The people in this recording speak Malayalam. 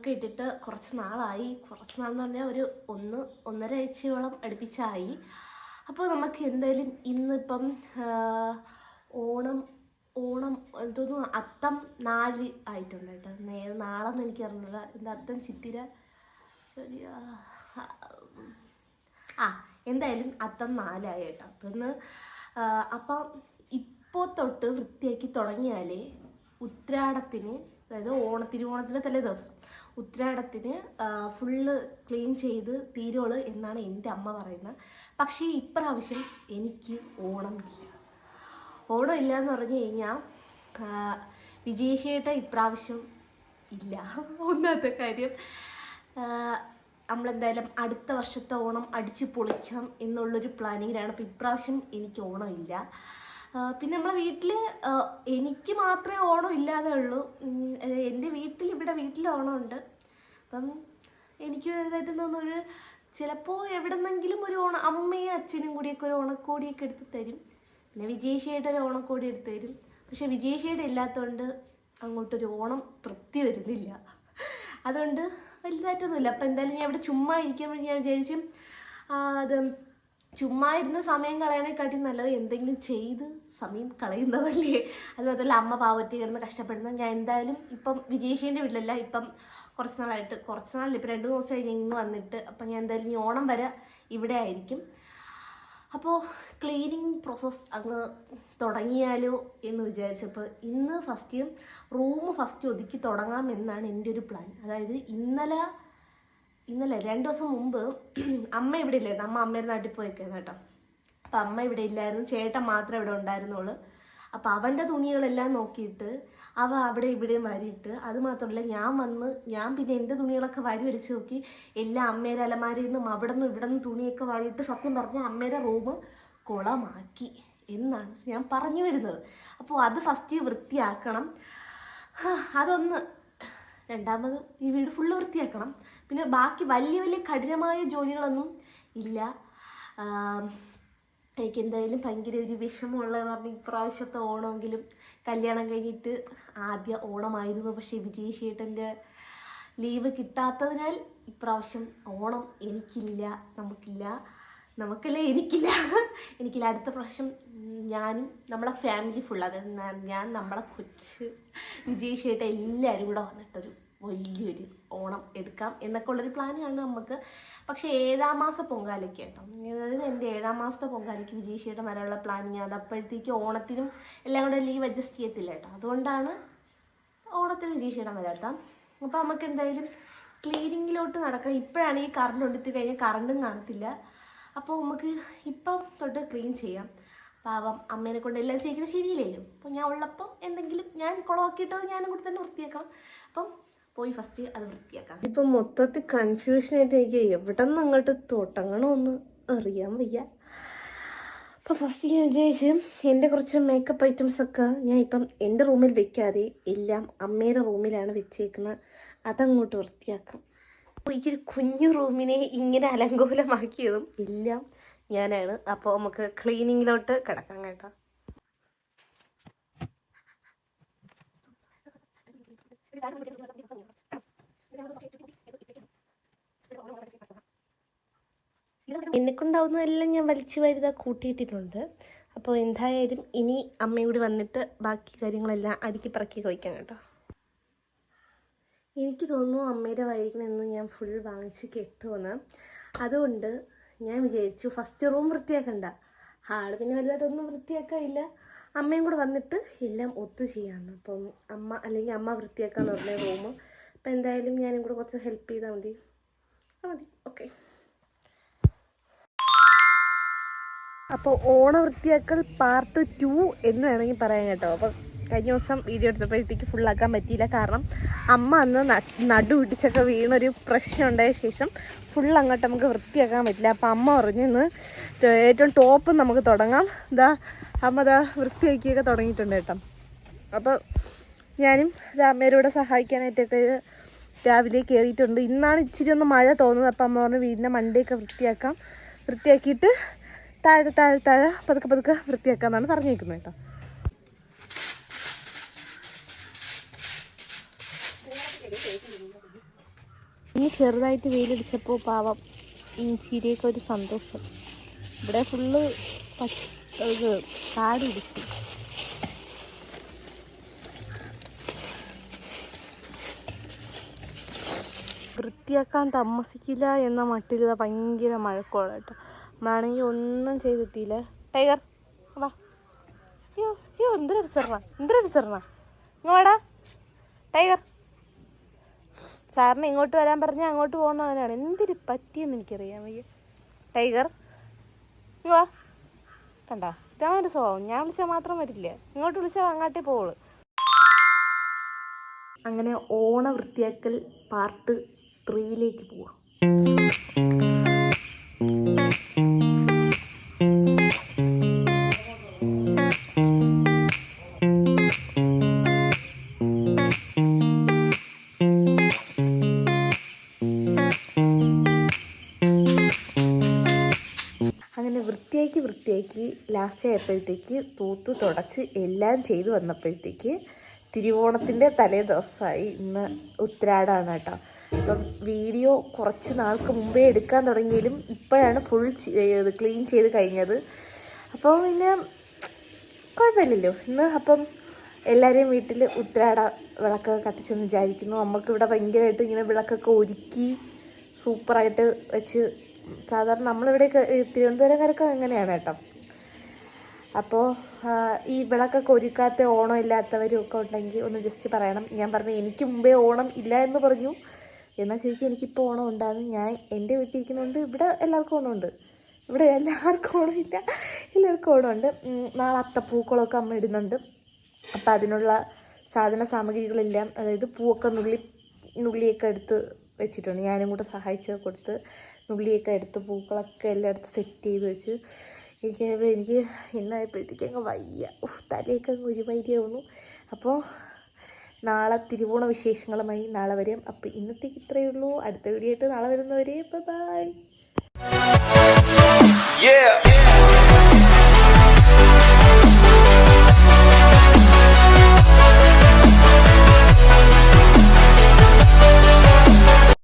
വ്ളോഗൊക്കെ ഇട്ടിട്ട് കുറച്ച് നാളായി. കുറച്ച് നാളെന്ന് പറഞ്ഞാൽ ഒരു ഒന്ന് ഒന്നര ആഴ്ചയോളം അടുപ്പിച്ചായി. അപ്പോൾ നമുക്ക് എന്തായാലും ഇന്നിപ്പം ഓണം ഓണം എന്തോന്നു അത്തം നാല് ആയിട്ടുണ്ട് കേട്ടോ. നേ നാളെന്ന് എനിക്ക് അറിഞ്ഞില്ല എന്താ അത്തം ചിത്തിര? ചോദ്യ ആ, എന്തായാലും അത്തം നാലായി കേട്ടോ. അപ്പം ഇന്ന് അപ്പം ഇപ്പോൾ തൊട്ട് വൃത്തിയാക്കി തുടങ്ങിയാലേ ഉത്രാടത്തിന് അതായത് ഓണത്തിരുവോണത്തിന്റെ തലേ ദിവസം ഉത്രാടത്തിന് ഫുള്ള് ക്ലീൻ ചെയ്ത് തീരുള്ളൂ എന്നാണ് എന്റെ അമ്മ പറയുന്നത്. പക്ഷേ ഇപ്രാവശ്യം എനിക്ക് ഓണം ഇല്ല. ഓണം ഇല്ല എന്ന് പറഞ്ഞു കഴിഞ്ഞാൽ വിജയശേട്ട ഇപ്രാവശ്യം ഇല്ല. ഒന്നാമത്തെ കാര്യം നമ്മളെന്തായാലും അടുത്ത വർഷത്തെ ഓണം അടിച്ച് പൊളിക്കാം എന്നുള്ളൊരു പ്ലാനിങ്ങിലാണ് അപ്പോൾ ഇപ്രാവശ്യം എനിക്ക് ഓണം ഇല്ല. പിന്നെ നമ്മളെ വീട്ടിൽ എനിക്ക് മാത്രമേ ഓണം ഇല്ലാതെ ഉള്ളൂ. എന്റെ വീട്ടിൽ ഇവിടെ വീട്ടിൽ ഓണം ഉണ്ട് അപ്പം എനിക്ക് ഇതായിട്ട് തോന്നുന്നൊരു ചിലപ്പോൾ എവിടെന്നെങ്കിലും ഒരു ഓണം അമ്മയും അച്ഛനും കൂടിയൊക്കെ ഒരു ഓണക്കോടിയൊക്കെ എടുത്ത് തരും. പിന്നെ വിജയശയുടെ ഒരു ഓണക്കോടി എടുത്ത് തരും. പക്ഷെ വിജയശയുടെ ഇല്ലാത്തതുകൊണ്ട് അങ്ങോട്ടൊരു ഓണം തൃപ്തി വരുന്നില്ല. അതുകൊണ്ട് വലുതായിട്ടൊന്നുമില്ല. അപ്പം എന്തായാലും ഞാൻ ഇവിടെ ചുമ്മാ ഇരിക്കുമ്പോൾ ഞാൻ വിചാരിച്ചു അത് ചുമ്മാ ഇരുന്ന് സമയം കളയണേക്കാട്ടി നല്ലത് എന്തെങ്കിലും ചെയ്ത് സമയം കളയുന്നതല്ലേ? അത് മാത്രമല്ല അമ്മ പാവറ്റി കിടന്ന് കഷ്ടപ്പെടുന്നത്. ഞാൻ എന്തായാലും ഇപ്പം വിജയശേന്റെ വീട്ടിലല്ല ഇപ്പം കുറച്ച് നാളായിട്ട് കുറച്ച് നാളിൽ ഇപ്പം രണ്ട് ദിവസം കഴിഞ്ഞ് ഇങ്ങ് വന്നിട്ട്. അപ്പം ഞാൻ എന്തായാലും ഇനി ഓണം വരെ ഇവിടെ ആയിരിക്കും. അപ്പോൾ ക്ലീനിങ് പ്രോസസ്സ് അങ്ങ് തുടങ്ങിയാലോ എന്ന് വിചാരിച്ചപ്പോൾ ഇന്ന് ഫസ്റ്റ് റൂം ഫസ്റ്റ് ഒതുക്കി തുടങ്ങാം എന്നാണ് എന്റെ ഒരു പ്ലാൻ അതായത് ഇന്നലെ ഇന്നലെ രണ്ട് ദിവസം മുമ്പ് അമ്മ ഇവിടെ ഇല്ലായിരുന്നു. അമ്മ അമ്മയുടെ നാട്ടിൽ പോയേക്കായിരുന്നു കേട്ടോ. അപ്പം അമ്മ ഇവിടെ ഇല്ലായിരുന്നു. ചേട്ടൻ മാത്രം ഇവിടെ ഉണ്ടായിരുന്നുള്ളൂ. അപ്പം അവന്റെ തുണികളെല്ലാം നോക്കിയിട്ട് അവ അവിടെ ഇവിടെയും വരിയിട്ട് അത് മാത്രമല്ല ഞാൻ വന്ന് ഞാൻ പിന്നെ എന്റെ തുണികളൊക്കെ വരി വലിച്ച് നോക്കി എല്ലാ അമ്മേരെ അലമാരയിൽ നിന്നും അവിടെ നിന്നും ഇവിടെ നിന്നും തുണിയൊക്കെ വരിയിട്ട് സത്യം പറഞ്ഞാൽ അമ്മേരെ റൂം കുളമാക്കി എന്നാണ് ഞാൻ പറഞ്ഞു വരുന്നത്. അപ്പോൾ അത് ഫസ്റ്റ് വൃത്തിയാക്കണം. അതൊന്ന് രണ്ടാമത് ഈ വീട് ഫുള്ള് വൃത്തിയാക്കണം. പിന്നെ ബാക്കി വലിയ വലിയ കഠിനമായ ജോലികളൊന്നും ഇല്ല. എനിക്ക് എന്തായാലും ഭയങ്കര ഒരു വിഷമമുള്ളതെന്ന് പറഞ്ഞാൽ ഇപ്രാവശ്യത്തെ ഓണമെങ്കിലും കല്യാണം കഴിഞ്ഞിട്ട് ആദ്യ ഓണമായിരുന്നു. പക്ഷേ വിജയ് ചേട്ടന്റെ ലീവ് കിട്ടാത്തതിനാൽ ഇപ്രാവശ്യം ഓണം എനിക്കില്ല നമുക്കില്ല. നമുക്കല്ല എനിക്കില്ല. എനിക്കില്ല. അടുത്ത പ്രാവശ്യം ഞാനും നമ്മളെ ഫാമിലി ഫുൾ അത് ഞാൻ- നമ്മളെ കൊച്ച് വിജയ് ചേട്ടൻ എല്ലാവരും കൂടെ വന്നിട്ടൊരു വലിയൊരു ഓണം എടുക്കാം എന്നൊക്കെ ഉള്ളൊരു പ്ലാനാണ് നമുക്ക് പക്ഷേ ഏഴാം മാസം പൊങ്കാലയ്ക്ക് കേട്ടോ. അതായത് എന്റെ ഏഴാം മാസത്തെ പൊങ്കാലയ്ക്ക് വിജയിച്ചിട്ട് വരാനുള്ള പ്ലാനിങ് അത് അപ്പോഴത്തേക്ക് ഓണത്തിനും എല്ലാം കൂടെ ലീവ് അഡ്ജസ്റ്റ് ചെയ്യത്തില്ല കേട്ടോ. അതുകൊണ്ടാണ് ഓണത്തിന് വിജയ് ചേട്ടൻ വരാത്ത അപ്പോൾ നമുക്ക് എന്തായാലും ക്ലീനിങ്ങിലോട്ട് നടക്കാം. ഇപ്പോഴാണ് ഈ കറണ്ട് എടുത്തു കഴിഞ്ഞാൽ കറണ്ടും കാണത്തില്ല. അപ്പോൾ നമുക്ക് ഇപ്പം തൊട്ട് ക്ലീൻ ചെയ്യാം. പാവം അമ്മേനെ കൊണ്ട് എല്ലാം ചെയ്യുന്നത് ശരിയില്ലല്ലോ. അപ്പോൾ ഞാൻ ഉള്ളപ്പം എന്തെങ്കിലും ഞാൻ കുളമാക്കിയിട്ടത് ഞാനും കൂടി തന്നെ വൃത്തിയാക്കണം. അപ്പം പോയി ഫസ്റ്റ് അത് വൃത്തിയാക്കാം. ഇപ്പം മൊത്തത്തിൽ കൺഫ്യൂഷനായിട്ട് എനിക്ക് എവിടെ നിന്ന് അങ്ങോട്ട് തുടങ്ങണമെന്ന് അറിയാൻ വയ്യ. അപ്പോൾ ഫസ്റ്റ് ഞാൻ വിചാരിച്ച് എന്റെ കുറച്ച് മേക്കപ്പ് ഐറ്റംസ് ഒക്കെ ഞാൻ ഇപ്പം എന്റെ റൂമിൽ വെക്കാതെ എല്ലാം അമ്മയുടെ റൂമിലാണ് വെച്ചേക്കുന്നത്. അതങ്ങോട്ട് വൃത്തിയാക്കാം. അപ്പോൾ ഈ ഒരു കുഞ്ഞു റൂമിനെ ഇങ്ങനെ അലങ്കോലമാക്കിയതും എല്ലാം ഞാനാണ്. അപ്പോൾ നമുക്ക് ക്ലീനിങ്ങിലോട്ട് കിടക്കാം കേട്ടോ. എന്നെക്കൊണ്ടാവുന്നതെല്ലാം ഞാൻ വലിച്ചു വരുത കൂട്ടിയിട്ടിട്ടുണ്ട്. അപ്പോൾ എന്തായാലും ഇനി അമ്മയോട് വന്നിട്ട് ബാക്കി കാര്യങ്ങളെല്ലാം അടുക്കി പറക്കി വയ്ക്കാം കേട്ടോ. എനിക്ക് തോന്നുന്നു അമ്മയുടെ വഴിയിൽ നിന്ന് ഞാൻ ഫുൾ വാങ്ങിച്ച് കെട്ടുമെന്ന്. അതുകൊണ്ട് ഞാൻ വിചാരിച്ചു ഫസ്റ്റ് റൂം വൃത്തിയാക്കണ്ട. ഹാൾ പിന്നെ വലുതായിട്ടൊന്നും വൃത്തിയാക്കാനില്ല. അമ്മയും കൂടെ വന്നിട്ട് എല്ലാം ഒത്തു ചെയ്യാമെന്ന്. അപ്പം അമ്മ അല്ലെങ്കിൽ അമ്മ വൃത്തിയാക്കാന്ന് പറഞ്ഞ റൂം അപ്പം എന്തായാലും ഞാനും കൂടെ കുറച്ച് ഹെൽപ്പ് ചെയ്താൽ മതി. മതി. ഓക്കെ അപ്പോൾ ഓണ വൃത്തിയാക്കൽ പാർട്ട് ടു എന്ന് വേണമെങ്കിൽ പറയാം കേട്ടോ. അപ്പോൾ കഴിഞ്ഞ ദിവസം വീഡിയോ എടുത്തപ്പോഴത്തേക്ക് ഫുള്ളാക്കാൻ പറ്റിയില്ല. കാരണം അമ്മ അന്ന് നടു ഇടിച്ചൊക്കെ വീണൊരു പ്രശ്നം ഉണ്ടായ ശേഷം ഫുൾ അങ്ങോട്ട് നമുക്ക് വൃത്തിയാക്കാൻ പറ്റില്ല. അപ്പം അമ്മ പറഞ്ഞു ഇന്ന് ഏറ്റവും ടോപ്പ് നമുക്ക് തുടങ്ങാം. ഇതാ അമ്മ ഇതാ വൃത്തിയാക്കിയൊക്കെ തുടങ്ങിയിട്ടുണ്ട് കേട്ടോ. അപ്പോൾ ഞാനും രാമേരൂടെ സഹായിക്കാനായിട്ടൊക്കെ രാവിലെ കയറിയിട്ടുണ്ട് ഇന്നാണ് ഇച്ചിരി ഒന്ന് മഴ തോന്നുന്നത്. അപ്പം അമ്മ പറഞ്ഞു വീടിന്റെ മണ്ടയൊക്കെ വൃത്തിയാക്കാം. വൃത്തിയാക്കിയിട്ട് താഴെ താഴെ താഴെ പതുക്കെ പതുക്കെ വൃത്തിയാക്കാന്നാണ് പറഞ്ഞേക്കുന്നത് കേട്ടോ. ഇനി ചെറുതായിട്ട് വെയിലടിച്ചപ്പോൾ പാവം ചിരിയൊക്കെ ഒരു സന്തോഷം. ഇവിടെ ഫുള്ള് പച്ച കാട് പിടിച്ചു വൃത്തിയാക്കാൻ താമസിക്കില്ല എന്ന മട്ടിൽ ഭയങ്കര മഴക്കോള കേട്ടോ മഴയെങ്കിൽ ഒന്നും ചെയ്തെത്തിയില്ല ടൈഗർ വാ. അയ്യോ അയ്യോ എന്തിനടിച്ചറിഞ്ഞ എന്തിനടിച്ചറിഞ്ഞ ഇങ്ങോടാ ടൈഗർ. സാറിന് ഇങ്ങോട്ട് വരാൻ പറഞ്ഞാൽ അങ്ങോട്ട് പോകുന്നവനാണ് എന്തിരി പറ്റിയെന്ന് എനിക്കറിയാൻ വയ്യ. ടൈഗർ വാ. കണ്ടോ? ഇതാണ് സ്വഭാവം. ഞാൻ വിളിച്ചാൽ മാത്രം വരില്ല. ഇങ്ങോട്ട് വിളിച്ചാൽ അങ്ങോട്ടേ പോവുള്ളൂ. അങ്ങനെ ഓണ വൃത്തിയാക്കൽ പാർട്ട് ത്രീയിലേക്ക് പോവാം. അങ്ങനെ വൃത്തിയാക്കി വൃത്തിയാക്കി ലാസ്റ്റ് ആയപ്പോഴത്തേക്ക് തൂത്ത് തുടച്ച് എല്ലാം ചെയ്ത് വന്നപ്പോഴത്തേക്ക് തിരുവോണത്തിന്റെ തലേ ദിവസമായി ഇന്ന് ഉത്രാടാണ് കേട്ടോ. അപ്പം വീഡിയോ കുറച്ച് നാൾക്ക് മുമ്പേ എടുക്കാൻ തുടങ്ങിയാലും ഇപ്പോഴാണ് ഫുൾ ക്ലീൻ ചെയ്ത് കഴിഞ്ഞത്. അപ്പോൾ പിന്നെ കുഴപ്പമില്ലല്ലോ. ഇന്ന് അപ്പം എല്ലാവരെയും വീട്ടിൽ ഉത്രാട വിളക്കൊക്കെ കത്തിച്ചെന്ന് വിചാരിക്കുന്നു. നമുക്കിവിടെ ഭയങ്കരമായിട്ട് ഇങ്ങനെ വിളക്കൊക്കെ ഒരുക്കി സൂപ്പറായിട്ട് വെച്ച് സാധാരണ നമ്മളിവിടെ ഈ തിരുവനന്തപുരംകാരൊക്കെ അങ്ങനെയാണ് കേട്ടോ. അപ്പോൾ ഈ വിളക്കൊക്കെ ഒരുക്കാത്ത ഓണം ഇല്ലാത്തവരും ഒക്കെ ഉണ്ടെങ്കിൽ ഒന്ന് ജസ്റ്റ് പറയണം. ഞാൻ പറഞ്ഞു എനിക്ക് മുമ്പേ ഓണം ഇല്ല എന്ന് പറഞ്ഞു. എന്നാൽ ശരിക്കും എനിക്കിപ്പോൾ ഓണം ഉണ്ടാകും. ഞാൻ എന്റെ വീട്ടിൽ ഇരിക്കുന്നതുകൊണ്ട് ഇവിടെ എല്ലാവർക്കും ഓണമുണ്ട്. ഇവിടെ എല്ലാവർക്കും ഓണമില്ല എല്ലാവർക്കും ഓണമുണ്ട്. നാളെ അത്തപ്പൂക്കളൊക്കെ അമ്മ ഇടുന്നുണ്ട്. അപ്പം അതിനുള്ള സാധന സാമഗ്രികളെല്ലാം അതായത് പൂവൊക്കെ നുള്ളി നുള്ളിയൊക്കെ എടുത്ത് വെച്ചിട്ടുണ്ട്. ഞാനും കൂടെ സഹായിച്ച് കൊടുത്ത് നുള്ളിയൊക്കെ എടുത്ത് പൂക്കളൊക്കെ എല്ലാം എടുത്ത് സെറ്റ് ചെയ്ത് വെച്ച് എനിക്ക് എനിക്ക് ഇന്നായപ്പോഴത്തേക്ക് അങ്ങ് വയ്യ. തലയൊക്കെ അങ്ങ് ഒരുമാതിരിയാവുന്നു അപ്പോൾ നാളെ തിരുവോണ വിശേഷങ്ങളുമായി നാളെ വരും. അപ്പോൾ ഇന്നത്തേക്ക് ഇത്രയേ ഉള്ളൂ. അടുത്ത വീഡിയോ ആയിട്ട് നാളെ വരുന്നവരെ ബൈ.